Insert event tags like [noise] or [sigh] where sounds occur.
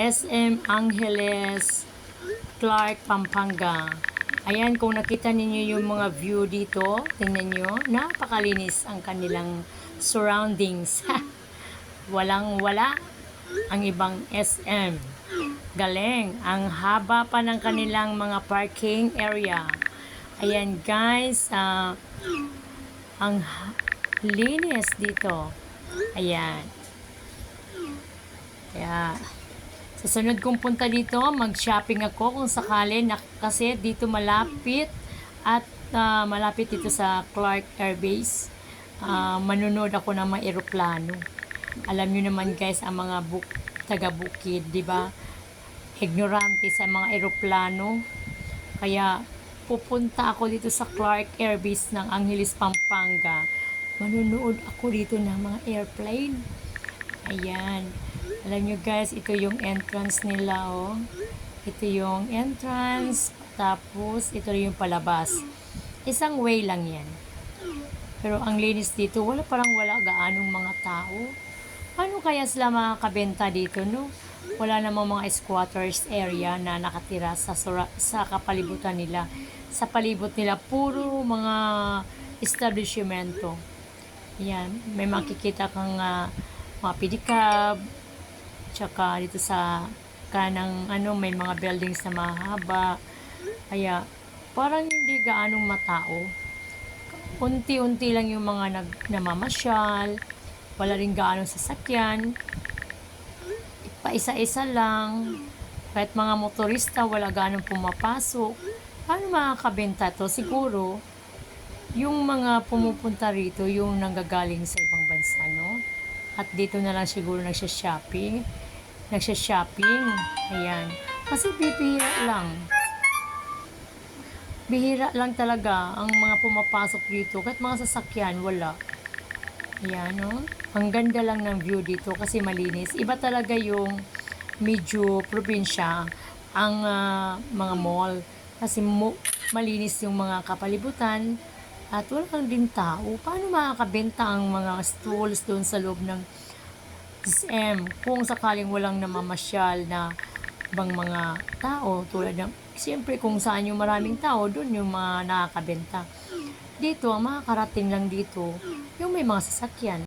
SM Angeles, Clark, Pampanga. Ayan, kung nakita ninyo yung mga view dito, tingnan nyo, napakalinis ang kanilang surroundings. [laughs] Walang wala ang ibang SM. Galing, ang haba pa ng kanilang mga parking area. Ayan guys, ah, ang linis dito. Ayan. Kaya, sa sunod kong punta dito, mag-shopping ako kung sakali, na, kasi dito malapit at ah, malapit dito sa Clark Air Base. Ah, manunood ako ng mga eroplano. Alam nyo naman guys, ang mga buk taga-bukid, di ba? Ignorante sa mga eroplano. Kaya, pupunta ako dito sa Clark Air Base ng Angeles, Pampanga. Manunood ako dito ng mga airplane. Ayan. Alam nyo guys, ito yung entrance nila, oh. Ito yung entrance, tapos ito yung palabas. Isang way lang yan. Pero ang linis dito, wala parang wala gaanong mga tao. Paano kaya sila makakabenta dito, no? Wala namang mga squatters area na nakatira sa, sura- sa kapalibutan nila. Sa palibot nila, puro mga establishmento. Yan, may makikita kang ah, mga pedicab, tsaka dito sa kanang ano, may mga buildings na mahaba. Kaya, parang hindi gaanong matao. Unti-unti lang yung mga nag, namamasyal, wala rin gaanong sasakyan, paisa-isa lang, kahit mga motorista, wala gaanong pumapasok. Paano makakabenta to? Siguro, yung mga pumupunta rito, yung nanggagaling sa ibang bansa, no? At dito na lang siguro nagsha-shopping. Nagsha-shopping. Ayan. Kasi bibihira lang. Bihira lang talaga ang mga pumapasok dito. Kahit mga sasakyan, wala. Ayan, no? Ang ganda lang ng view dito kasi malinis. Iba talaga yung medyo probinsya ang ah, mga mall. Kasi mo, malinis yung mga kapalibutan at wala din tao. Paano makakabenta ang mga stools doon sa loob ng SM kung sakaling walang namamasyal na bang mga tao tulad ng siyempre kung saan yung maraming tao doon yung mga nakakabenta dito ang makakarating lang dito yung may mga sasakyan